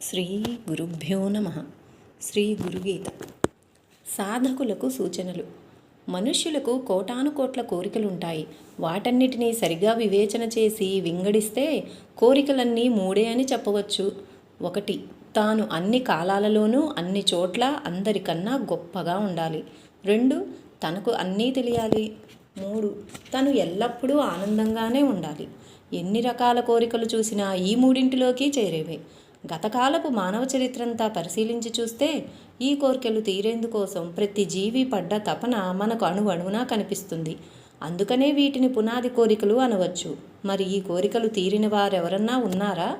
శ్రీ గురుభ్యో నమ. శ్రీ గురుగీత. సాధకులకు సూచనలు. మనుష్యులకు కోటాను కోట్ల కోరికలుంటాయి. వాటన్నిటినీ సరిగా వివేచన చేసి వింగడిస్తే కోరికలన్నీ మూడే అని చెప్పవచ్చు. ఒకటి తాను అన్ని కాలాలలోనూ అన్ని చోట్ల అందరికన్నా గొప్పగా ఉండాలి. రెండు తనకు అన్నీ తెలియాలి. మూడు తను ఎల్లప్పుడూ ఆనందంగానే ఉండాలి. ఎన్ని రకాల కోరికలు చూసినా ఈ మూడింటిలోకి చేరేవే. గతకాలపు మానవ చరిత్రంతా పరిశీలించి చూస్తే ఈ కోరికలు తీరేందుకోసం ప్రతి జీవి పడ్డ తపన మనకు అణువణువునా కనిపిస్తుంది. అందుకనే వీటిని పునాది కోరికలు అనవచ్చు. మరి ఈ కోరికలు తీరిన వారెవరన్నా ఉన్నారా?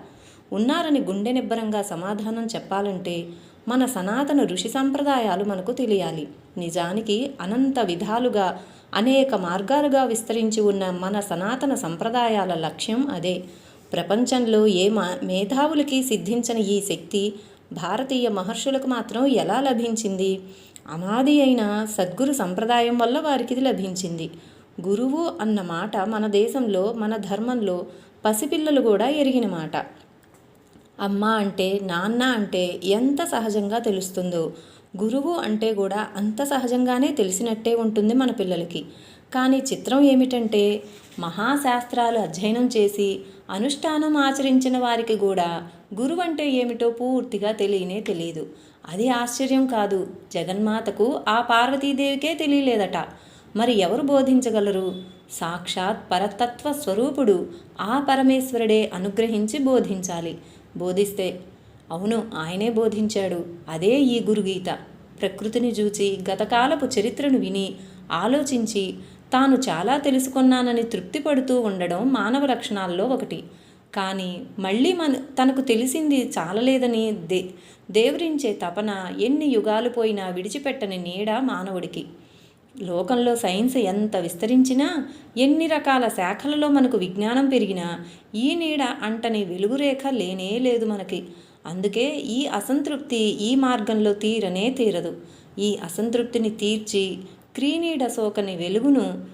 ఉన్నారని గుండె నిబ్బరంగా సమాధానం చెప్పాలంటే మన సనాతన ఋషి సంప్రదాయాలు మనకు తెలియాలి. నిజానికి అనంత విధాలుగా అనేక మార్గాలుగా విస్తరించి ఉన్న మన సనాతన సంప్రదాయాల లక్ష్యం అదే. ప్రపంచంలో ఏ మా మేధావులకి సిద్ధించని ఈ శక్తి భారతీయ మహర్షులకు మాత్రం ఎలా లభించింది? అనాది అయిన సద్గురు సంప్రదాయం వల్ల వారికి ఇది లభించింది. గురువు అన్న మాట మన దేశంలో మన ధర్మంలో పసిపిల్లలు కూడా ఎరిగిన మాట. అమ్మ అంటే నాన్న అంటే ఎంత సహజంగా తెలుస్తుందో గురువు అంటే కూడా అంత సహజంగానే తెలిసినట్టే ఉంటుంది మన పిల్లలకి. కానీ చిత్రం ఏమిటంటే మహాశాస్త్రాలు అధ్యయనం చేసి అనుష్ఠానం ఆచరించిన వారికి కూడా గురువు అంటే ఏమిటో పూర్తిగా తెలియనే తెలియదు. అది ఆశ్చర్యం కాదు. జగన్మాతకు ఆ పార్వతీదేవికే తెలియలేదట. మరి ఎవరు బోధించగలరు? సాక్షాత్ పరతత్వ స్వరూపుడు ఆ పరమేశ్వరుడే అనుగ్రహించి బోధించాలి. బోధిస్తే అవును ఆయనే బోధించాడు. అదే ఈ గురుగీత. ప్రకృతిని చూచి గతకాలపు చరిత్రను విని ఆలోచించి తాను చాలా తెలుసుకున్నానని తృప్తి పడుతూ ఉండడం మానవ లక్షణాల్లో ఒకటి. కానీ మళ్ళీ మన తనకు తెలిసింది చాలలేదని దే దేవురించే తపన ఎన్ని యుగాలు పోయినా విడిచిపెట్టని నీడ మానవుడికి. లోకంలో సైన్స్ ఎంత విస్తరించినా ఎన్ని రకాల శాఖలలో మనకు విజ్ఞానం పెరిగినా ఈ నీడ అంటని వెలుగురేఖ లేనే లేదు మనకి. అందుకే ఈ అసంతృప్తి ఈ మార్గంలో తీరనే తీరదు. ఈ అసంతృప్తిని తీర్చి క్రీనీడ సోకని వెలుగును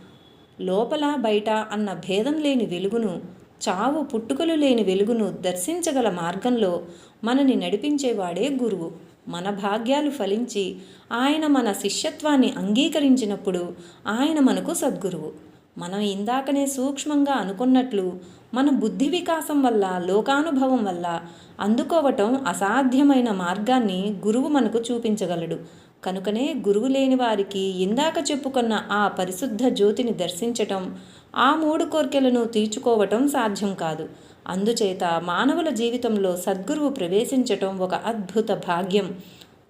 లోపల బయట అన్న భేదం లేని వెలుగును చావు పుట్టుకలు లేని వెలుగును దర్శించగల మార్గంలో మనని నడిపించేవాడే గురువు. మన భాగ్యాలు ఫలించి ఆయన మన శిష్యత్వాన్ని అంగీకరించినప్పుడు ఆయన మనకు సద్గురువు. మనం ఇందాకనే సూక్ష్మంగా అనుకున్నట్లు మన బుద్ధి వికాసం వల్ల లోకానుభవం వల్ల అందుకోవటం అసాధ్యమైన మార్గాన్ని గురువు మనకు చూపించగలడు. కనుకనే గురువు లేని వారికి ఇందాక చెప్పుకున్న ఆ పరిశుద్ధ జ్యోతిని దర్శించటం ఆ మూడు కోర్కెలను తీర్చుకోవటం సాధ్యం కాదు. అందుచేత మానవుల జీవితంలో సద్గురువు ప్రవేశించటం ఒక అద్భుత భాగ్యం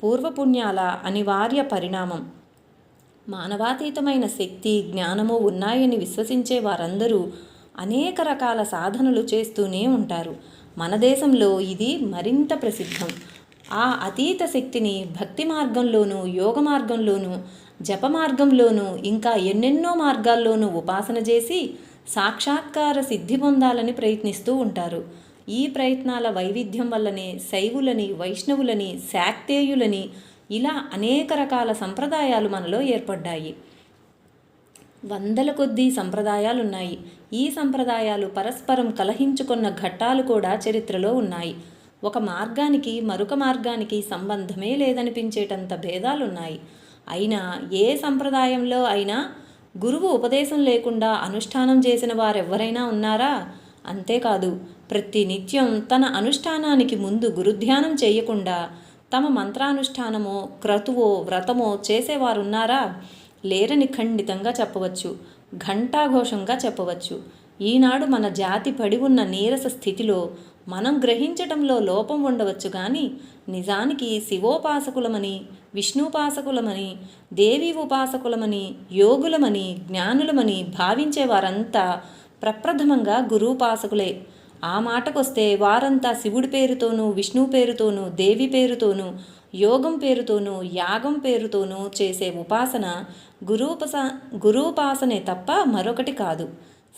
పూర్వపుణ్యాల అనివార్య పరిణామం. మానవాతీతమైన శక్తి జ్ఞానము ఉన్నాయని విశ్వసించే వారందరూ అనేక రకాల సాధనలు చేస్తూనే ఉంటారు. మన దేశంలో ఇది మరింత ప్రసిద్ధం. ఆ అతీత శక్తిని భక్తి మార్గంలోనూ యోగ మార్గంలోనూ జప మార్గంలోనూ ఇంకా ఎన్నెన్నో మార్గాల్లోనూ ఉపాసన చేసి సాక్షాత్కార సిద్ధి పొందాలని ప్రయత్నిస్తూ ఉంటారు. ఈ ప్రయత్నాల వైవిధ్యం వల్లనే శైవులని వైష్ణవులని శాక్తేయులని ఇలా అనేక రకాల సంప్రదాయాలు మనలో ఏర్పడ్డాయి. వందల కొద్దీ సంప్రదాయాలు ఉన్నాయి ఈ సంప్రదాయాలు పరస్పరం కలహించుకున్న ఘట్టాలు కూడా చరిత్రలో ఉన్నాయి. ఒక మార్గానికి మరొక మార్గానికి సంబంధమే లేదనిపించేటంత భేదాలున్నాయి. అయినా ఏ సంప్రదాయంలో అయినా గురువు ఉపదేశం లేకుండా అనుష్ఠానం చేసిన వారెవరైనా ఉన్నారా? అంతేకాదు ప్రతి నిత్యం తన అనుష్ఠానానికి ముందు గురుధ్యానం చేయకుండా తమ మంత్రానుష్ఠానమో క్రతువో వ్రతమో చేసేవారున్నారా? లేరని ఖండితంగా చెప్పవచ్చు ఘంటాఘోషంగా చెప్పవచ్చు. ఈనాడు మన జాతి పడి ఉన్న నీరస స్థితిలో మనం గ్రహించటంలో లోపం ఉండవచ్చు కానీ నిజానికి శివోపాసకులమని విష్ణుపాసకులమని దేవి ఉపాసకులమని యోగులమని జ్ఞానులమని భావించే వారంతా ప్రప్రథమంగా గురువుపాసకులే. ఆ మాటకొస్తే వారంతా శివుడి పేరుతోనూ విష్ణు పేరుతోనూ దేవి పేరుతోనూ యోగం పేరుతోనూ యాగం పేరుతోనూ చేసే ఉపాసన గురూపస గురూపాసనే తప్ప మరొకటి కాదు.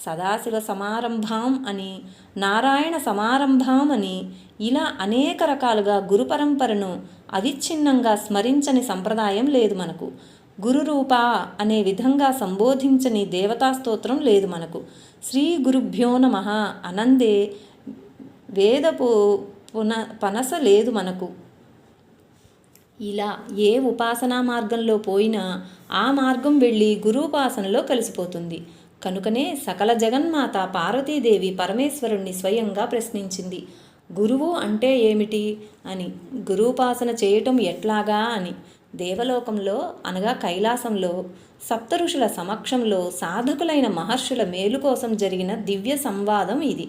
సదాశివ సమారంభాం అని నారాయణ సమారంభం అని ఇలా అనేక రకాలుగా గురు పరంపరను అవిచ్ఛిన్నంగా స్మరించని సంప్రదాయం లేదు మనకు. గురురూప అనే విధంగా సంబోధించని దేవతాస్తోత్రం లేదు మనకు. శ్రీ గురుభ్యో నమ అనందే వేదపు పున పనస లేదు మనకు. ఇలా ఏ ఉపాసనా మార్గంలో పోయినా ఆ మార్గం వెళ్ళి గురుపాసనలో కలిసిపోతుంది. కనుకనే సకల జగన్మాత పార్వతీదేవి పరమేశ్వరుణ్ణి స్వయంగా ప్రశ్నించింది. గురువు అంటే ఏమిటి? అని. గురుపాసన చేయటం ఎట్లాగా? అని. దేవలోకంలో అనగా కైలాసంలో సప్తఋషుల సమక్షంలో సాధకులైన మహర్షుల మేలు కోసం జరిగిన దివ్య సంవాదం ఇది.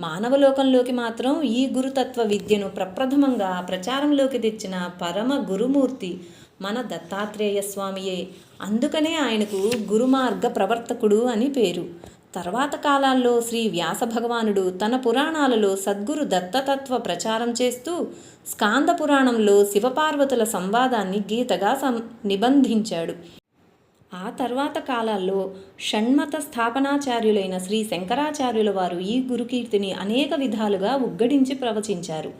మానవలోకంలోకి మాత్రం ఈ గురుతత్వ విద్యను ప్రప్రథమంగా ప్రచారంలోకి తెచ్చిన పరమ గురుమూర్తి మన దత్తాత్రేయ స్వామియే. అందుకనే ఆయనకు గురుమార్గ ప్రవర్తకుడు అని పేరు. తర్వాత కాలాల్లో శ్రీ వ్యాస భగవానుడు తన పురాణాలలో సద్గురు దత్తతత్వ ప్రచారం చేస్తూ స్కాంద పురాణంలో శివపార్వతుల సంవాదాన్ని గీతగా సం నిబంధించాడు. ఆ తర్వాత కాలాల్లో షణ్మత స్థాపనాచార్యులైన శ్రీ శంకరాచార్యుల వారు ఈ గురుకీర్తిని అనేక విధాలుగా ఉగ్గడించి ప్రవచించారు.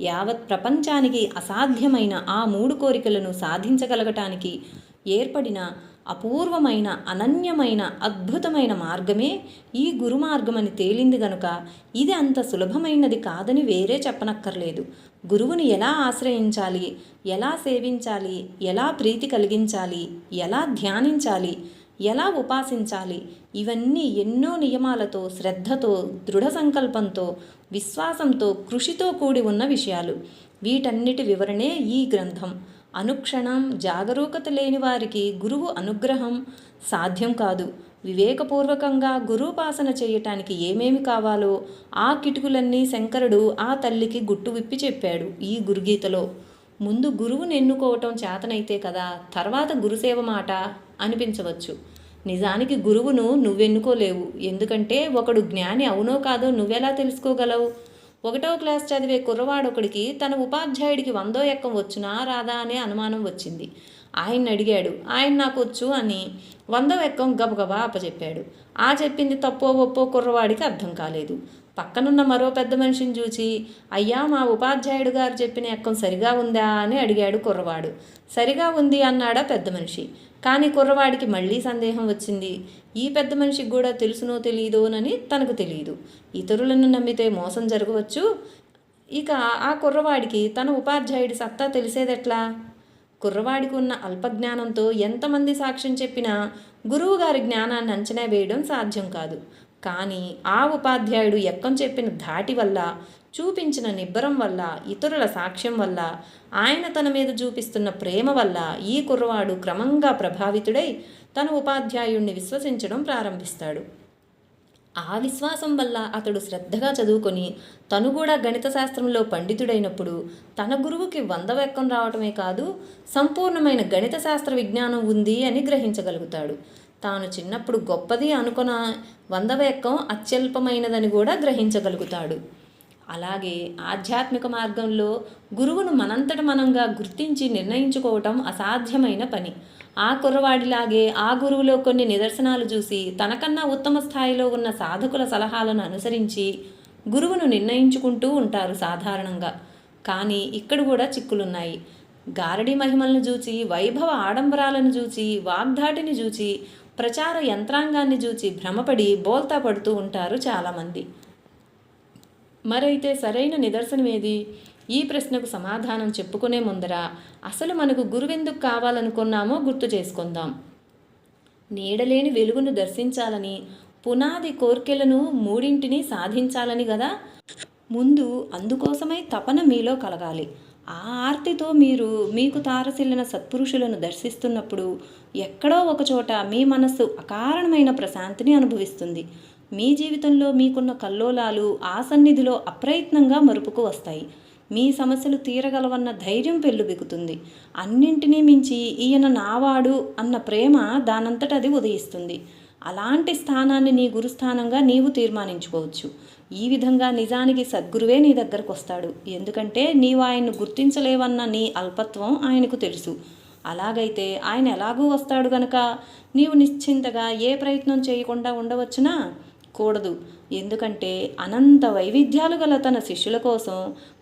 యావత్ ప్రపంచానికి అసాధ్యమైన ఆ మూడు కోరికలను సాధించగలగటానికి ఏర్పడిన అపూర్వమైన అనన్యమైన అద్భుతమైన మార్గమే ఈ గురు మార్గమని తేలింది గనుక ఇది అంత సులభమైనది కాదని వేరే చెప్పనక్కర్లేదు. గురువుని ఎలా ఆశ్రయించాలి? ఎలా సేవించాలి? ఎలా ప్రీతి కలిగించాలి? ఎలా ధ్యానించాలి? ఎలా ఉపాసించాలి? ఇవన్నీ ఎన్నో నియమాలతో శ్రద్ధతో దృఢ సంకల్పంతో విశ్వాసంతో కృషితో కూడి ఉన్న విషయాలు. వీటన్నిటి వివరణే ఈ గ్రంథం. అనుక్షణం జాగరూకత లేని వారికి గురువు అనుగ్రహం సాధ్యం కాదు. వివేకపూర్వకంగా గురుపాసన చేయటానికి ఏమేమి కావాలో ఆ కిటుకులన్నీ శంకరుడు ఆ తల్లికి గుట్టు విప్పి చెప్పాడు ఈ గురుగీతలో. ముందు గురువుని ఎన్నుకోవటం చేతనైతే కదా తర్వాత గురుసేవ మాట అనిపించవచ్చు. నిజానికి గురువును నువ్వెన్నుకోలేవు. ఎందుకంటే ఒకడు జ్ఞాని అవునో కాదో నువ్వెలా తెలుసుకోగలవు? ఒకటో క్లాస్ చదివే కుర్రవాడొకడికి తన ఉపాధ్యాయుడికి వందో ఎక్కం వచ్చునా రాదా అనే అనుమానం వచ్చింది. ఆయన్ని అడిగాడు ఆయన నాకు వచ్చు అని వంద ఎక్కం గబగబా అప్పచెప్పాడు. ఆ చెప్పింది తప్పో ఒప్పో కుర్రవాడికి అర్థం కాలేదు. పక్కనున్న మరో పెద్ద మనిషిని చూచి అయ్యా మా ఉపాధ్యాయుడు గారు చెప్పిన ఎక్కం సరిగా ఉందా? అని అడిగాడు కుర్రవాడు. సరిగా ఉంది అన్నాడా పెద్ద మనిషి. కానీ కుర్రవాడికి మళ్ళీ సందేహం వచ్చింది. ఈ పెద్ద మనిషికి కూడా తెలుసునో తెలియదోనని తనకు తెలియదు ఇతరులను నమ్మితే మోసం జరగవచ్చు. ఇక ఆ కుర్రవాడికి తన ఉపాధ్యాయుడి సత్తా తెలిసేదెట్లా? కుర్రవాడికి ఉన్న అల్పజ్ఞానంతో ఎంతమంది సాక్ష్యం చెప్పినా గురువుగారి జ్ఞానాన్ని అంచనా వేయడం సాధ్యం కాదు. కానీ ఆ ఉపాధ్యాయుడు ఎక్కం చెప్పిన ధాటి వల్ల చూపించిన నిబ్బరం వల్ల ఇతరుల సాక్ష్యం వల్ల ఆయన తన మీద చూపిస్తున్న ప్రేమ వల్ల ఈ కుర్రవాడు క్రమంగా ప్రభావితుడై తన ఉపాధ్యాయుణ్ణి విశ్వసించడం ప్రారంభిస్తాడు. ఆ విశ్వాసం వల్ల అతడు శ్రద్ధగా చదువుకొని తను కూడా గణిత శాస్త్రంలో పండితుడైనప్పుడు తన గురువుకి వంద వెక్కం రావటమే కాదు సంపూర్ణమైన గణిత శాస్త్ర విజ్ఞానం ఉంది అని గ్రహించగలుగుతాడు. తాను చిన్నప్పుడు గొప్పది అనుకున్న వంద వెక్కం అత్యల్పమైనదని కూడా గ్రహించగలుగుతాడు. అలాగే ఆధ్యాత్మిక మార్గంలో గురువును మనంతట మనంగా గుర్తించి నిర్ణయించుకోవటం అసాధ్యమైన పని. ఆ కుర్రవాడిలాగే ఆ గురువులో కొన్ని నిదర్శనాలు చూసి తనకన్నా ఉత్తమ స్థాయిలో ఉన్న సాధకుల సలహాలను అనుసరించి గురువును నిర్ణయించుకుంటూ ఉంటారు సాధారణంగా. కానీ ఇక్కడ కూడా చిక్కులున్నాయి. గారడి మహిమలను చూచి వైభవ ఆడంబరాలను చూచి వాగ్దాటిని చూచి ప్రచార యంత్రాంగాన్ని చూచి భ్రమపడి బోల్తా పడుతూ ఉంటారు చాలామంది. మరైతే సరైన నిదర్శనం ఏది ఈ ప్రశ్నకు సమాధానం చెప్పుకునే ముందర అసలు మనకు గురువెందుకు కావాలనుకున్నామో గుర్తు చేసుకుందాం. నీడలేని వెలుగును దర్శించాలని పునాది కోర్కెలను మూడింటిని సాధించాలని కదా ముందు అందుకోసమై తపన మీలో కలగాలి. ఆ ఆర్తితో మీరు మీకు తారసిల్లిన సత్పురుషులను దర్శిస్తున్నప్పుడు ఎక్కడో ఒకచోట మీ మనస్సు అకారణమైన ప్రశాంతిని అనుభవిస్తుంది. మీ జీవితంలో మీకున్న కల్లోలాలు ఆ సన్నిధిలో అప్రయత్నంగా మరుపుకు వస్తాయి. మీ సమస్యలు తీరగలవన్న ధైర్యం పెళ్ళుబిగుతుంది అన్నింటినీ మించి ఈయన నావాడు అన్న ప్రేమ దానంతట అది ఉదయిస్తుంది. అలాంటి స్థానాన్ని నీ గురుస్థానంగా నీవు తీర్మానించుకోవచ్చు. ఈ విధంగా నిజానికి సద్గురువే నీ దగ్గరకు వస్తాడు ఎందుకంటే నీవు ఆయన్ను గుర్తించలేవన్న నీ అల్పత్వం ఆయనకు తెలుసు. అలాగైతే ఆయన ఎలాగూ వస్తాడు గనక నీవు నిశ్చింతగా ఏ ప్రయత్నం చేయకుండా ఉండవచ్చునా? కూడదు. ఎందుకంటే అనంత వైవిధ్యాలు గల తన శిష్యుల కోసం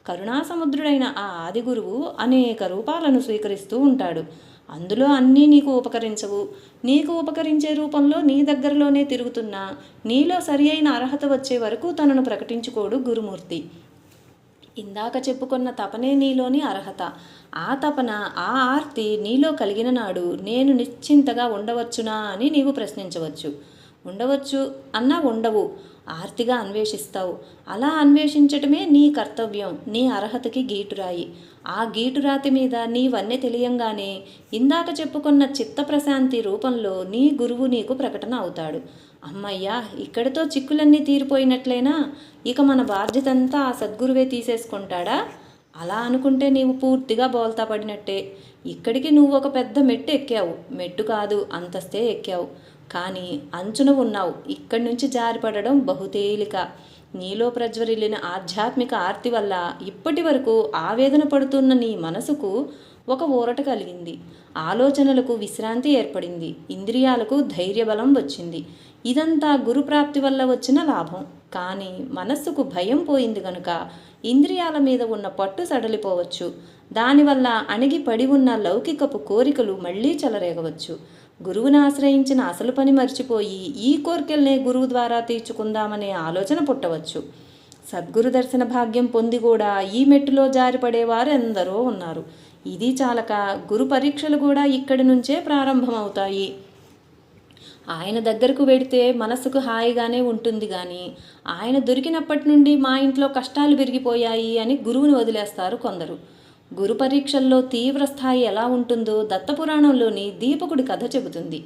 కరుణాసముద్రుడైన ఆ ఆదిగురువు అనేక రూపాలను స్వీకరిస్తూ ఉంటాడు. అందులో అన్నీ నీకు ఉపకరించవు. నీకు ఉపకరించే రూపంలో నీ దగ్గరలోనే తిరుగుతున్నా నీలో సరి అయిన అర్హత వచ్చే వరకు తనను ప్రకటించుకోడు గురుమూర్తి. ఇందాక చెప్పుకున్న తపనే నీలోని అర్హత. ఆ తపన ఆ ఆర్తి నీలో కలిగిన నాడు నేను నిశ్చింతగా ఉండవచ్చునా అని నీవు ప్రశ్నించవచ్చు. ఉండవచ్చు అన్నా ఉండవు. ఆర్తిగా అన్వేషిస్తావు. అలా అన్వేషించటమే నీ కర్తవ్యం నీ అర్హతకి గీటురాయి. ఆ గీటురాతి మీద నీవన్నీ తెలియంగానే ఇందాక చెప్పుకున్న చిత్త ప్రశాంతి రూపంలో నీ గురువు నీకు ప్రకటన అవుతాడు. అమ్మయ్యా ఇక్కడితో చిక్కులన్నీ తీరిపోయినట్లేనా? ఇక మన బాధ్యతంతా ఆ సద్గురువే తీసేసుకుంటాడా? అలా అనుకుంటే నీవు పూర్తిగా బోల్తా పడినట్టే ఇక్కడికి నువ్వు ఒక పెద్ద మెట్టు ఎక్కావు. మెట్టు కాదు అంతస్తే ఎక్కావు. కానీ అంచున ఉన్నావు. ఇక్కడి నుంచి జారిపడడం బహుతేలిక. నీలో ప్రజ్వరిల్లిన ఆధ్యాత్మిక ఆర్తి వల్ల ఇప్పటి వరకు ఆవేదన పడుతున్న నీ మనసుకు ఒక ఊరట కలిగింది. ఆలోచనలకు విశ్రాంతి ఏర్పడింది. ఇంద్రియాలకు ధైర్యబలం వచ్చింది. ఇదంతా గురుప్రాప్తి వల్ల వచ్చిన లాభం. కానీ మనస్సుకు భయం పోయింది గనుక ఇంద్రియాల మీద ఉన్న పట్టు సడలిపోవచ్చు. దానివల్ల అణిగి పడి ఉన్న లౌకికపు కోరికలు మళ్ళీ చెలరేగవచ్చు. గురువుని ఆశ్రయించిన అసలు పని మర్చిపోయి ఈ కోరికల్నే గురువు ద్వారా తీర్చుకుందామనే ఆలోచన పుట్టవచ్చు. సద్గురు దర్శన భాగ్యం పొంది కూడా ఈ మెట్టులో జారిపడేవారు ఎందరో ఉన్నారు. ఇది చాలక గురు పరీక్షలు కూడా ఇక్కడి నుంచే ప్రారంభమవుతాయి. ఆయన దగ్గరకు వెడితే మనసుకు హాయిగానే ఉంటుంది కానీ ఆయన దొరికినప్పటి నుండి మా ఇంట్లో కష్టాలు పెరిగిపోయాయి అని గురువుని వదిలేస్తారు కొందరు. గురు పరీక్షల్లో తీవ్ర స్థాయి ఎలా ఉంటుందో దత్తపురాణంలోని దీపకుడి కథ చెబుతుంది.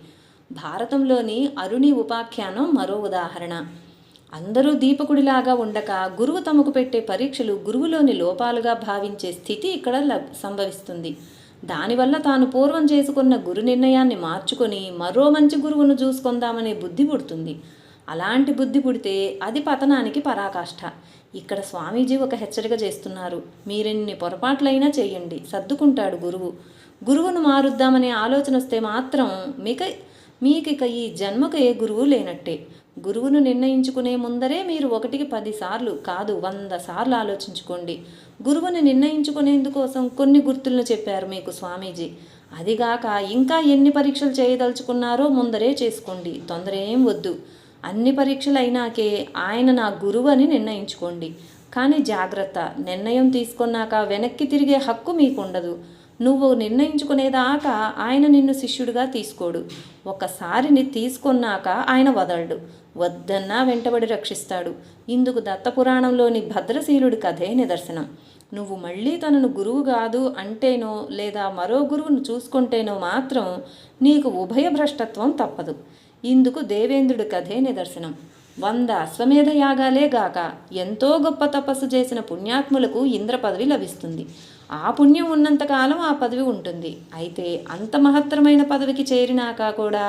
భారతంలోని అరుణి ఉపాఖ్యానం మరో ఉదాహరణ. అందరూ దీపకుడిలాగా ఉండక గురువు తమకు పెట్టే పరీక్షలు గురువులోని లోపాలుగా భావించే స్థితి ఇక్కడ లబ్ సంభవిస్తుంది. దానివల్ల తాను పూర్వం చేసుకున్న గురు నిర్ణయాన్ని మార్చుకొని మరో మంచి గురువును చూసుకుందామనే బుద్ధి పుడుతుంది. అలాంటి బుద్ధి పుడితే అది పతనానికి పరాకాష్ఠ ఇక్కడ స్వామీజీ ఒక హెచ్చరిక చేస్తున్నారు. మీరెన్ని పొరపాట్లైనా చేయండి. సర్దుకుంటాడు గురువు. గురువును మారుద్దామనే ఆలోచన వస్తే మాత్రం మీక మీకు ఇక ఈ జన్మకు ఏ గురువు లేనట్టే. గురువును నిర్ణయించుకునే ముందరే మీరు ఒకటికి పదిసార్లు కాదు వంద సార్లు ఆలోచించుకోండి. గురువుని నిర్ణయించుకునేందుకోసం కొన్ని గుర్తులను చెప్పారు మీకు స్వామీజీ. అదిగాక ఇంకా ఎన్ని పరీక్షలు చేయదలుచుకున్నారో ముందరే చేసుకోండి. తొందర ఏం వద్దు. అన్ని పరీక్షలు అయినాకే ఆయన నా గురువు అని నిర్ణయించుకోండి. కానీ జాగ్రత్త నిర్ణయం తీసుకున్నాక వెనక్కి తిరిగే హక్కు మీకు ఉండదు నువ్వు నిర్ణయించుకునేదాకా ఆయన నిన్ను శిష్యుడిగా తీసుకోడు. ఒకసారిని తీసుకున్నాక ఆయన వదలడు. వద్దన్నా వెంటబడి రక్షిస్తాడు. ఇందుకు దత్తపురాణంలోని భద్రశీలుడి కథే నిదర్శనం. నువ్వు మళ్ళీ తనను గురువు కాదు అంటేనో లేదా మరో గురువును చూసుకుంటేనో మాత్రం నీకు ఉభయ భ్రష్టత్వం తప్పదు. ఇందుకు దేవేంద్రుడి కథే నిదర్శనం. వంద అశ్వమేధ యాగాలే గాక ఎంతో గొప్ప తపస్సు చేసిన పుణ్యాత్ములకు ఇంద్ర పదవి లభిస్తుంది. ఆ పుణ్యం ఉన్నంతకాలం ఆ పదవి ఉంటుంది. అయితే అంత మహత్తరమైన పదవికి చేరినాక కూడా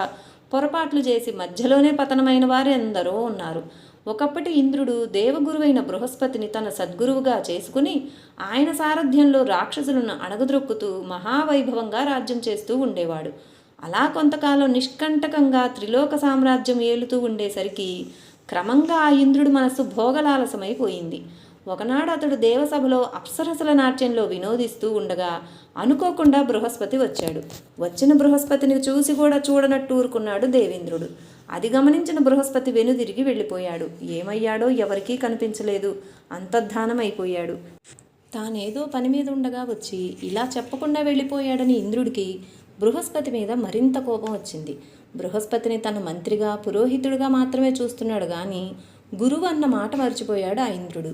పొరపాట్లు చేసి మధ్యలోనే పతనమైన వారు ఎందరో ఉన్నారు. ఒకప్పటి ఇంద్రుడు దేవగురువైన బృహస్పతిని తన సద్గురువుగా చేసుకుని ఆయన సారథ్యంలో రాక్షసులను అణగద్రొక్కుతూ మహావైభవంగా రాజ్యం చేస్తూ ఉండేవాడు. అలా కొంతకాలం నిష్కంటకంగా త్రిలోక సామ్రాజ్యం ఏలుతూ ఉండేసరికి క్రమంగా ఆ ఇంద్రుడి మనస్సు భోగలాలసమైపోయింది. ఒకనాడు అతడు దేవసభలో అప్సరసల నాట్యంలో వినోదిస్తూ ఉండగా అనుకోకుండా బృహస్పతి వచ్చాడు. వచ్చిన బృహస్పతిని చూసి కూడా చూడనట్టు ఊరుకున్నాడు దేవేంద్రుడు. అది గమనించిన బృహస్పతి వెనుదిరిగి వెళ్ళిపోయాడు. ఏమయ్యాడో ఎవరికీ కనిపించలేదు. అంతర్ధానమైపోయాడు. తానేదో పని మీద ఉండగా వచ్చి ఇలా చెప్పకుండా వెళ్ళిపోయాడని ఇంద్రుడికి బృహస్పతి మీద మరింత కోపం వచ్చింది. బృహస్పతిని తన మంత్రిగా పురోహితుడిగా మాత్రమే చూస్తున్నాడు కానీ గురువు అన్న మాట మర్చిపోయాడు ఆ ఇంద్రుడు.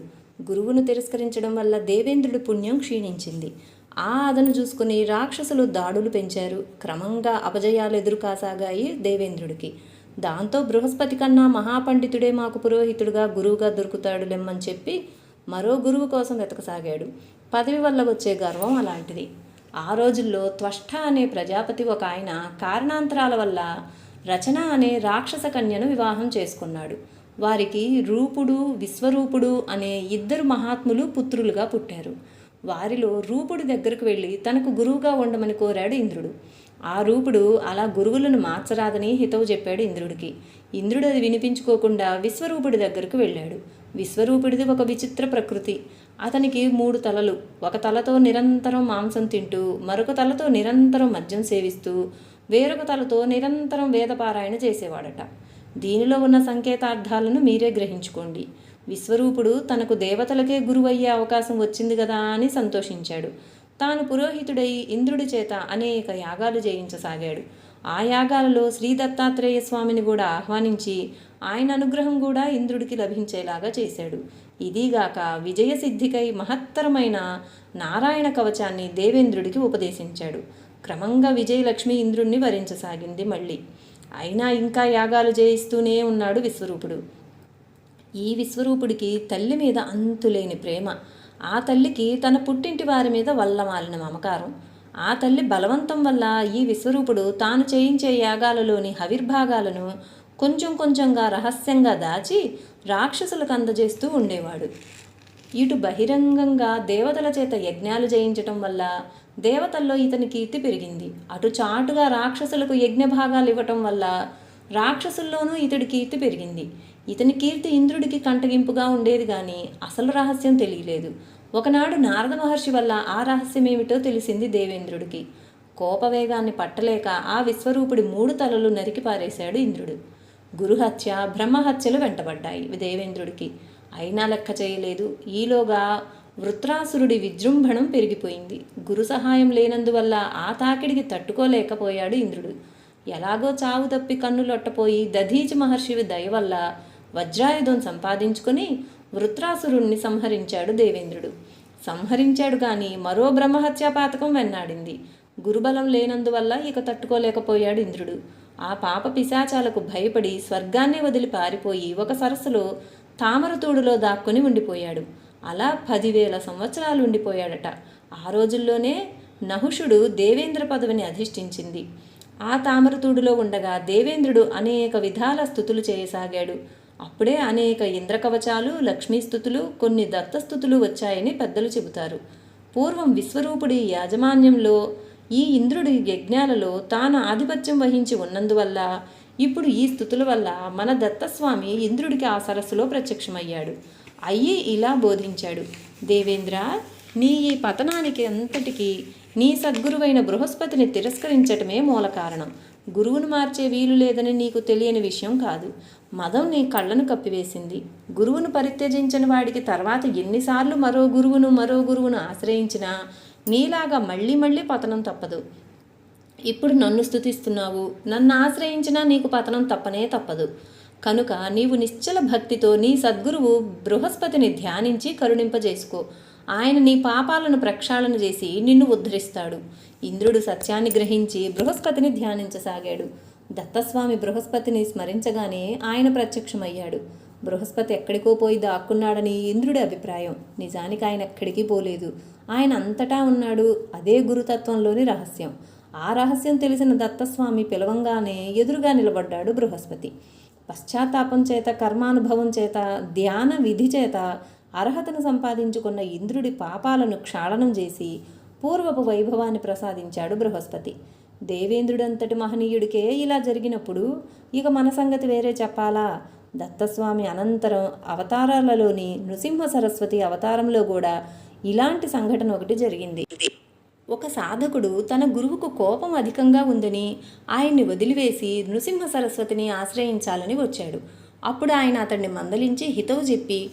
గురువును తిరస్కరించడం వల్ల దేవేంద్రుడి పుణ్యం క్షీణించింది. ఆ అదను చూసుకుని రాక్షసులు దాడులు పెంచారు. క్రమంగా అపజయాలు ఎదురు కాసాగాయి దేవేంద్రుడికి. దాంతో బృహస్పతి కన్నా మహాపండితుడే మాకు పురోహితుడుగా గురువుగా దొరుకుతాడు లెమ్మని చెప్పి మరో గురువు కోసం వెతకసాగాడు. పదవి వల్ల వచ్చే గర్వం అలాంటిది. ఆ రోజుల్లో త్వష్ట అనే ప్రజాపతి ఒక ఆయన కారణాంతరాల వల్ల రచన అనే రాక్షస కన్యను వివాహం చేసుకున్నాడు. వారికి రూపుడు విశ్వరూపుడు అనే ఇద్దరు మహాత్ములు పుత్రులుగా పుట్టారు. వారిలో రూపుడి దగ్గరకు వెళ్ళి తనకు గురువుగా ఉండమని కోరాడు ఇంద్రుడు. ఆ రూపుడు అలా గురువులను మార్చరాదని హితవు చెప్పాడు ఇంద్రుడికి. ఇంద్రుడు అది వినిపించుకోకుండా విశ్వరూపుడి దగ్గరకు వెళ్ళాడు. విశ్వరూపుడిది ఒక విచిత్ర ప్రకృతి. అతనికి మూడు తలలు. ఒక తలతో నిరంతరం మాంసం తింటూ మరొక తలతో నిరంతరం మద్యం సేవిస్తూ వేరొక తలతో నిరంతరం వేదపారాయణ చేసేవాడట. దీనిలో ఉన్న సంకేతార్థాలను మీరే గ్రహించుకోండి. విశ్వరూపుడు తనకు దేవతలకే గురువయ్యే అవకాశం వచ్చింది కదా అని సంతోషించాడు. తాను పురోహితుడై ఇంద్రుడి చేత అనేక యాగాలు చేయించసాగాడు. ఆ యాగాలలో శ్రీ దత్తాత్రేయ స్వామిని కూడా ఆహ్వానించి ఆయన అనుగ్రహం కూడా ఇంద్రుడికి లభించేలాగా చేశాడు. ఇదిగాక విజయసిద్ధికై మహత్తరమైన నారాయణ కవచాన్ని దేవేంద్రుడికి ఉపదేశించాడు. క్రమంగా విజయలక్ష్మి ఇంద్రుణ్ణి వరించసాగింది మళ్ళీ. అయినా ఇంకా యాగాలు చేయిస్తూనే ఉన్నాడు విశ్వరూపుడు. ఈ విశ్వరూపుడికి తల్లి మీద అంతులేని ప్రేమ. ఆ తల్లికి తన పుట్టింటి వారి మీద వల్లమాలిన మమకారం. ఆ తల్లి బలవంతం వల్ల ఈ విశ్వరూపుడు తాను చేయించే యాగాలలోని హవిర్భాగాలను కొంచెం కొంచెంగా రహస్యంగా దాచి రాక్షసులకు అందజేస్తూ ఉండేవాడు. ఇటు బహిరంగంగా దేవతల చేత యజ్ఞాలు చేయించటం వల్ల దేవతల్లో ఇతని కీర్తి పెరిగింది. అటు చాటుగా రాక్షసులకు యజ్ఞ భాగాలు ఇవ్వటం వల్ల రాక్షసుల్లోనూ ఇతడి కీర్తి పెరిగింది. ఇతని కీర్తి ఇంద్రుడికి కంటగింపుగా ఉండేది కానీ అసలు రహస్యం తెలియలేదు. ఒకనాడు నారద మహర్షి వల్ల ఆ రహస్యం ఏమిటో తెలిసింది దేవేంద్రుడికి. కోపవేగాన్ని పట్టలేక ఆ విశ్వరూపుడి మూడు తలలు నరికి పారేశాడు ఇంద్రుడు. గురుహత్య బ్రహ్మహత్యలు వెంటబడ్డాయి దేవేంద్రుడికి అయినా లెక్క చేయలేదు. ఈలోగా వృత్రాసురుడి విజృంభణం పెరిగిపోయింది. గురు సహాయం లేనందువల్ల ఆ తాకిడికి తట్టుకోలేకపోయాడు ఇంద్రుడు. ఎలాగో చావు తప్పి కన్నులొట్టపోయి దధీచి మహర్షివి దయ వల్ల వజ్రాయుధం సంపాదించుకొని వృత్రాసురుణ్ణి సంహరించాడు దేవేంద్రుడు. సంహరించాడు కానీ మరో బ్రహ్మహత్యా పాతకం వెన్నాడింది. గురుబలం లేనందువల్ల ఇక తట్టుకోలేకపోయాడు ఇంద్రుడు. ఆ పాప పిశాచాలకు భయపడి స్వర్గాన్ని వదిలి పారిపోయి ఒక సరస్సులో తామరతోడులో దాక్కుని ఉండిపోయాడు. అలా పదివేల సంవత్సరాలు ఉండిపోయాడట. ఆ రోజుల్లోనే నహుషుడు దేవేంద్ర పదవిని అధిష్ఠించింది. ఆ తామరతూడులో ఉండగా దేవేంద్రుడు అనేక విధాల స్థుతులు చేయసాగాడు. అప్పుడే అనేక ఇంద్రకవచాలు లక్ష్మీస్థుతులు కొన్ని దత్తస్థుతులు వచ్చాయని పెద్దలు చెబుతారు. పూర్వం విశ్వరూపుడి యాజమాన్యంలో ఈ ఇంద్రుడి యజ్ఞాలలో తాను ఆధిపత్యం వహించి ఉన్నందువల్ల ఇప్పుడు ఈ స్థుతుల వల్ల మన దత్తస్వామి ఇంద్రుడికి ఆ సరస్సులో ప్రత్యక్షమయ్యాడు. అయ్యి ఇలా బోధించాడు దేవేంద్ర నీ ఈ పతనానికి అంతటికీ నీ సద్గురువైన బృహస్పతిని తిరస్కరించటమే మూల కారణం. గురువును మార్చే వీలు లేదని నీకు తెలియని విషయం కాదు. మదం నీ కళ్ళను కప్పివేసింది. గురువును పరిత్యజించిన వాడికి తర్వాత ఎన్నిసార్లు మరో గురువును మరో గురువును ఆశ్రయించినా నీలాగా మళ్ళీ మళ్ళీ పతనం తప్పదు. ఇప్పుడు నన్ను స్థుతిస్తున్నావు నన్ను ఆశ్రయించినా నీకు పతనం తప్పనే తప్పదు. కనుక నీవు నిశ్చల భక్తితో నీ సద్గురువు బృహస్పతిని ధ్యానించి కరుణింపజేసుకో. ఆయన నీ పాపాలను ప్రక్షాళన చేసి నిన్ను ఉద్ధరిస్తాడు. ఇంద్రుడు సత్యాన్ని గ్రహించి బృహస్పతిని ధ్యానించసాగాడు. దత్తస్వామి బృహస్పతిని స్మరించగానే ఆయన ప్రత్యక్షమయ్యాడు. బృహస్పతి ఎక్కడికో పోయి దాక్కున్నాడని ఇంద్రుడి అభిప్రాయం. నిజానికి ఆయన ఎక్కడికి పోలేదు. ఆయన అంతటా ఉన్నాడు. అదే గురుతత్వంలోని రహస్యం. ఆ రహస్యం తెలిసిన దత్తస్వామి పిలవంగానే ఎదురుగా నిలబడ్డాడు బృహస్పతి. పశ్చాత్తాపం చేత కర్మానుభవం చేత ధ్యాన విధి చేత అర్హతను సంపాదించుకున్న ఇంద్రుడి పాపాలను క్షాళనం చేసి పూర్వపు వైభవాన్ని ప్రసాదించాడు బృహస్పతి. దేవేంద్రుడంతటి మహనీయుడికే ఇలా జరిగినప్పుడు ఇక మన సంగతి వేరే చెప్పాలా? దత్తస్వామి అనంతరం అవతారాలలోని నృసింహ సరస్వతి అవతారంలో కూడా ఇలాంటి సంఘటన ఒకటి జరిగింది. ఒక సాధకుడు తన గురువుకు కోపం అధికంగా ఉందని ఆయన్ని వదిలివేసి నృసింహ సరస్వతిని ఆశ్రయించాలని వచ్చాడు. అప్పుడు ఆయన అతన్ని మందలించి హితవు చెప్పి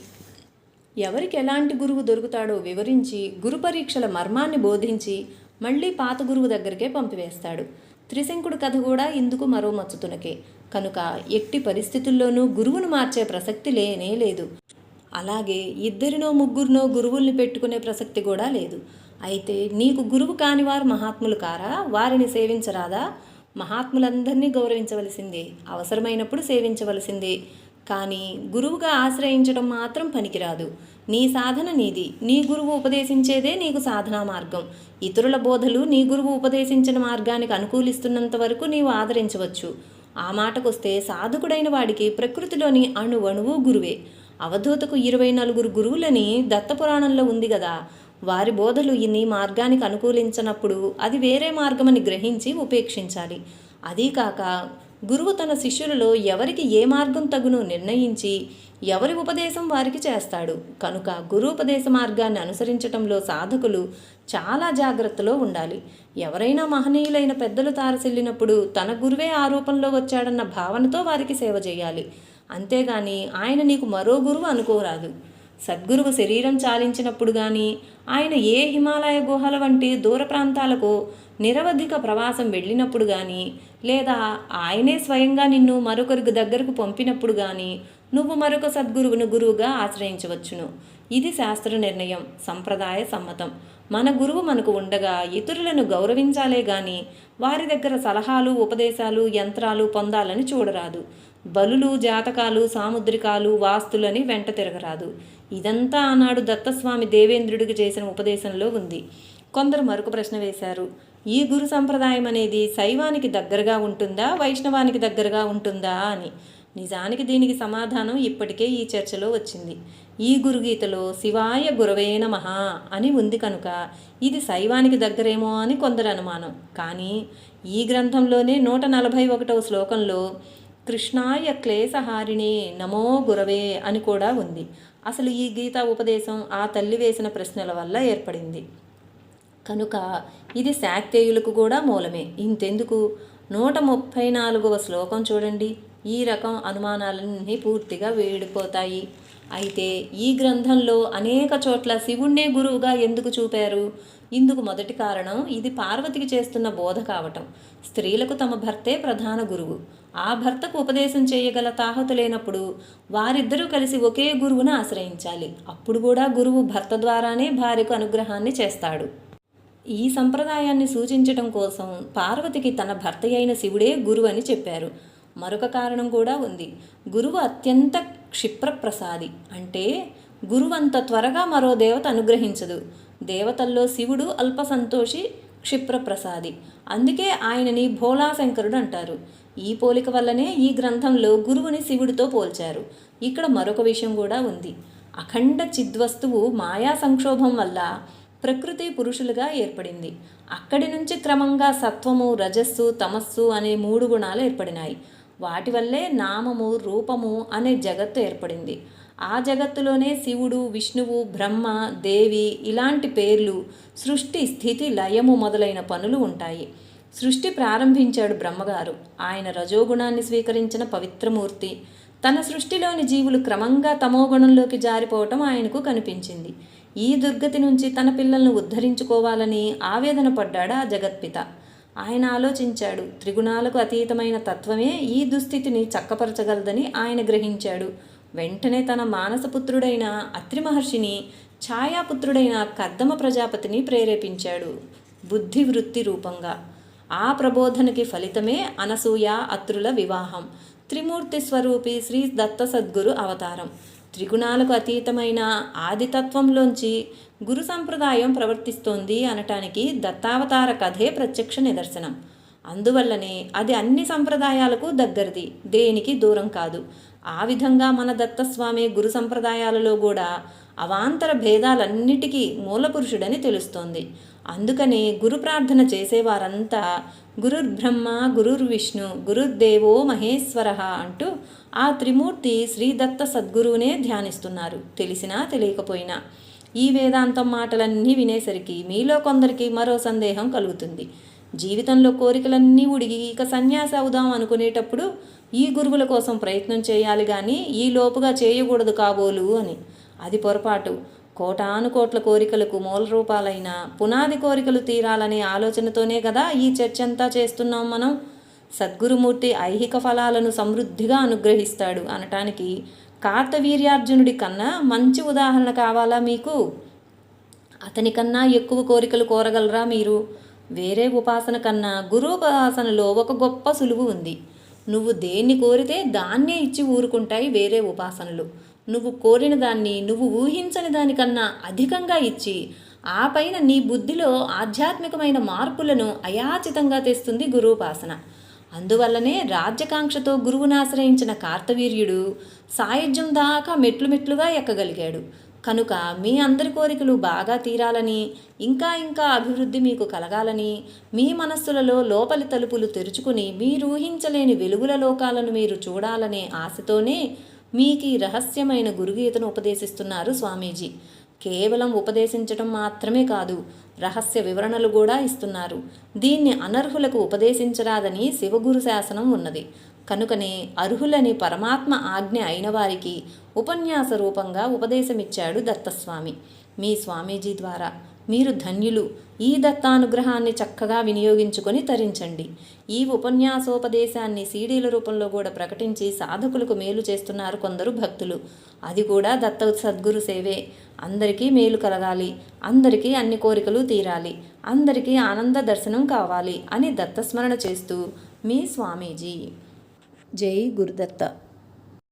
ఎవరికి ఎలాంటి గురువు దొరుకుతాడో వివరించి గురు పరీక్షల మర్మాన్ని బోధించి మళ్ళీ పాత గురువు దగ్గరికే పంపివేస్తాడు. త్రిశంకుడు కథ కూడా ఇందుకు మరో మచ్చుతునకే కనుక ఎట్టి పరిస్థితుల్లోనూ గురువును మార్చే ప్రసక్తి లేనే లేదు. అలాగే ఇద్దరినో ముగ్గురినో గురువుల్ని పెట్టుకునే ప్రసక్తి కూడా లేదు. అయితే నీకు గురువు కాని వారు మహాత్ములు కారా? వారిని సేవించరాదా? మహాత్ములందరినీ గౌరవించవలసిందే. అవసరమైనప్పుడు సేవించవలసిందే. కానీ గురువుగా ఆశ్రయించడం మాత్రం పనికిరాదు. నీ సాధన నీది. నీ గురువు ఉపదేశించేదే నీకు సాధనా మార్గం. ఇతరుల బోధలు నీ గురువు ఉపదేశించిన మార్గానికి అనుకూలిస్తున్నంత వరకు నీవు ఆదరించవచ్చు. ఆ మాటకొస్తే సాధకుడైన వాడికి ప్రకృతిలోని అణు అణువు గురువే. అవధూతకు ఇరవై నలుగురు గురువులని దత్తపురాణంలో ఉంది కదా వారి బోధలు ఇన్ని మార్గానికి అనుకూలించనప్పుడు అది వేరే మార్గమని గ్రహించి ఉపేక్షించాలి. అదీ కాక గురువు తన శిష్యులలో ఎవరికి ఏ మార్గం తగునో నిర్ణయించి ఎవరి ఉపదేశం వారికి చేస్తాడు. కనుక గురుపదేశ మార్గాన్ని అనుసరించటంలో సాధకులు చాలా జాగ్రత్తలో ఉండాలి. ఎవరైనా మహనీయులైన పెద్దలు తారసిల్లినప్పుడు తన గురువే ఆరోపణలో వచ్చాడన్న భావనతో వారికి సేవ చేయాలి. అంతేగాని ఆయన నీకు మరో గురువు అనుకోరాదు. సద్గురువు శరీరం చాలించినప్పుడు కానీ ఆయన ఏ హిమాలయ గుహల వంటి దూర ప్రాంతాలకు నిరవధిక ప్రవాసం వెళ్ళినప్పుడు కానీ లేదా ఆయనే స్వయంగా నిన్ను మరొకరికి దగ్గరకు పంపినప్పుడు కానీ నువ్వు మరొక సద్గురువును గురువుగా ఆశ్రయించవచ్చును. ఇది శాస్త్ర నిర్ణయం. సంప్రదాయ సమ్మతం. మన గురువు మనకు ఉండగా ఇతరులను గౌరవించాలే గాని వారి దగ్గర సలహాలు ఉపదేశాలు యంత్రాలు పొందాలని చూడరాదు. బలులు జాతకాలు సాముద్రికాలు వాస్తులని వెంట తిరగరాదు. ఇదంతా ఆనాడు దత్తస్వామి దేవేంద్రుడికి చేసిన ఉపదేశంలో ఉంది. కొందరు మరొక ప్రశ్న వేశారు. ఈ గురు సంప్రదాయం అనేది శైవానికి దగ్గరగా ఉంటుందా? వైష్ణవానికి దగ్గరగా ఉంటుందా అని. నిజానికి దీనికి సమాధానం ఇప్పటికే ఈ చర్చలో వచ్చింది. ఈ గురుగీతలో శివాయ గురవే నమః అని ఉంది కనుక ఇది శైవానికి దగ్గరేమో అని కొందరు అనుమానం. కానీ ఈ గ్రంథంలోనే నూట నలభై ఒకటవ శ్లోకంలో కృష్ణాయ క్లేశహారిణి నమో గురవే అని కూడా ఉంది. అసలు ఈ గీతా ఉపదేశం ఆ తల్లి వేసిన ప్రశ్నల వల్ల ఏర్పడింది. కనుక ఇది శాక్తేయులకు కూడా మూలమే. ఇంతెందుకు? నూట ముప్పై నాలుగవ శ్లోకం చూడండి. ఈ రకం అనుమానాలన్నీ పూర్తిగా వేడిపోతాయి. అయితే ఈ గ్రంథంలో అనేక చోట్ల శివుణ్ణే గురువుగా ఎందుకు చూపారు? ఇందుకు మొదటి కారణం ఇది పార్వతికి చేస్తున్న బోధ కావటం. స్త్రీలకు తమ భర్తే ప్రధాన గురువు. ఆ భర్తకు ఉపదేశం చేయగల తాహతు లేనప్పుడు వారిద్దరూ కలిసి ఒకే గురువును ఆశ్రయించాలి. అప్పుడు కూడా గురువు భర్త ద్వారానే భార్యకు అనుగ్రహాన్ని చేస్తాడు. ఈ సంప్రదాయాన్ని సూచించటం కోసం పార్వతికి తన భర్త అయిన శివుడే గురువు అని చెప్పారు. మరొక కారణం కూడా ఉంది. గురువు అత్యంత క్షిప్రప్రసాది. అంటే గురువు అంత త్వరగా మరో దేవత అనుగ్రహించదు. దేవతల్లో శివుడు అల్ప సంతోషి క్షిప్రప్రసాది. అందుకే ఆయనని భోళాశంకరుడు అంటారు. ఈ పోలిక వల్లనే ఈ గ్రంథంలో గురువుని శివుడితో పోల్చారు. ఇక్కడ మరొక విషయం కూడా ఉంది. అఖండ చిద్వస్తువు మాయా సంక్షోభం వల్ల ప్రకృతి పురుషులుగా ఏర్పడింది. అక్కడి నుంచి క్రమంగా సత్వము రజస్సు తమస్సు అనే మూడు గుణాలు ఏర్పడినాయి. వాటి వల్లే నామము రూపము అనే జగత్తు ఏర్పడింది. ఆ జగత్తులోనే శివుడు విష్ణువు బ్రహ్మ దేవి ఇలాంటి పేర్లు సృష్టి స్థితి లయము మొదలైన పనులు ఉంటాయి. సృష్టి ప్రారంభించాడు బ్రహ్మగారు. ఆయన రజోగుణాన్ని స్వీకరించిన పవిత్రమూర్తి. తన సృష్టిలోని జీవులు క్రమంగా తమోగుణంలోకి జారిపోవటం ఆయనకు కనిపించింది. ఈ దుర్గతి నుంచి తన పిల్లలను ఉద్ధరించుకోవాలని ఆవేదన పడ్డాడు ఆ జగత్పిత. ఆయన ఆలోచించాడు త్రిగుణాలకు అతీతమైన తత్వమే ఈ దుస్థితిని చక్కపరచగలదని ఆయన గ్రహించాడు. వెంటనే తన మానసపుత్రుడైన అత్రి మహర్షిని ఛాయాపుత్రుడైన కద్దమ ప్రజాపతిని ప్రేరేపించాడు బుద్ధి వృత్తి రూపంగా. ఆ ప్రబోధనకి ఫలితమే అనసూయ అత్రుల వివాహం. త్రిమూర్తి స్వరూపి శ్రీ దత్త సద్గురు అవతారం. త్రిగుణాలకు అతీతమైన ఆదితత్వంలోంచి గురు సంప్రదాయం ప్రవర్తిస్తోంది అనటానికి దత్తావతార కథే ప్రత్యక్ష నిదర్శనం. అందువల్లనే అది అన్ని సంప్రదాయాలకు దగ్గరది. దేనికి దూరం కాదు. ఆ విధంగా మన దత్తస్వామి గురు సంప్రదాయాలలో కూడా అవాంతర భేదాలన్నిటికీ మూలపురుషుడని తెలుస్తోంది. అందుకనే గురు ప్రార్థన చేసేవారంతా గురుర్బ్రహ్మ గురుర్విష్ణు గురుర్దేవో మహేశ్వర అంటూ ఆ త్రిమూర్తి శ్రీదత్త సద్గురువునే ధ్యానిస్తున్నారు. తెలిసినా తెలియకపోయినా ఈ వేదాంతం మాటలన్నీ వినేసరికి మీలో కొందరికి మరో సందేహం కలుగుతుంది. జీవితంలో కోరికలన్నీ ఉడిగి ఇక సన్యాసి అవుదాం అనుకునేటప్పుడు ఈ గురువుల కోసం ప్రయత్నం చేయాలి కానీ ఈ లోపుగా చేయకూడదు కాబోలు అని. అది పొరపాటు. కోటాను కోట్ల కోరికలకు మూల రూపాలైన పునాది కోరికలు తీరాలనే ఆలోచనతోనే కదా ఈ చర్చంతా చేస్తున్నాం మనం. సద్గురుమూర్తి ఐహిక ఫలాలను సమృద్ధిగా అనుగ్రహిస్తాడు అనటానికి కార్తవీర్యార్జునుడి కన్నా మంచి ఉదాహరణ కావాలా మీకు? అతని కన్నా ఎక్కువ కోరికలు కోరగలరా మీరు? వేరే ఉపాసన కన్నా గురువుపాసనలో ఒక గొప్ప సులువు ఉంది. నువ్వు దేన్ని కోరితే దాన్నే ఇచ్చి ఊరుకుంటాయి వేరే ఉపాసనలు. నువ్వు కోరిన దాన్ని నువ్వు ఊహించని దానికన్నా అధికంగా ఇచ్చి ఆ పైన నీ బుద్ధిలో ఆధ్యాత్మికమైన మార్పులను అయాచితంగా తెస్తుంది గురువుపాసన. అందువల్లనే రాజ్యకాంక్షతో గురువును ఆశ్రయించిన కార్తవీర్యుడు సాయుధ్యం దాకా మెట్లు మెట్లుగా ఎక్కగలిగాడు. కనుక మీ అందరి కోరికలు బాగా తీరాలని ఇంకా ఇంకా అభివృద్ధి మీకు కలగాలని మీ మనస్సులలో లోపలి తలుపులు తెరుచుకుని మీరు ఊహించలేని వెలుగుల లోకాలను మీరు చూడాలనే ఆశతోనే మీకు ఈ రహస్యమైన గురుగీతను ఉపదేశిస్తున్నారు స్వామీజీ. కేవలం ఉపదేశించటం మాత్రమే కాదు రహస్య వివరణలు కూడా ఇస్తున్నారు. దీన్ని అనర్హులకు ఉపదేశించరాదని శివగురు శాసనం ఉన్నది. కనుకనే అర్హులని పరమాత్మ ఆజ్ఞ అయిన వారికి ఉపన్యాస రూపంగా ఉపదేశమిచ్చాడు దత్తస్వామి. మీ స్వామీజీ ద్వారా మీరు ధన్యులు. ఈ దత్తానుగ్రహాన్ని చక్కగా వినియోగించుకొని తరించండి. ఈ ఉపన్యాసోపదేశాన్ని సీడీల రూపంలో కూడా ప్రకటించి సాధకులకు మేలు చేస్తున్నారు కొందరు భక్తులు. అది కూడా దత్త సద్గురు సేవే. అందరికీ మేలు కలగాలి. అందరికీ అన్ని కోరికలు తీరాలి. అందరికీ ఆనంద దర్శనం కావాలి అని దత్తస్మరణ చేస్తూ మీ స్వామీజీ. జై గురుదత్త.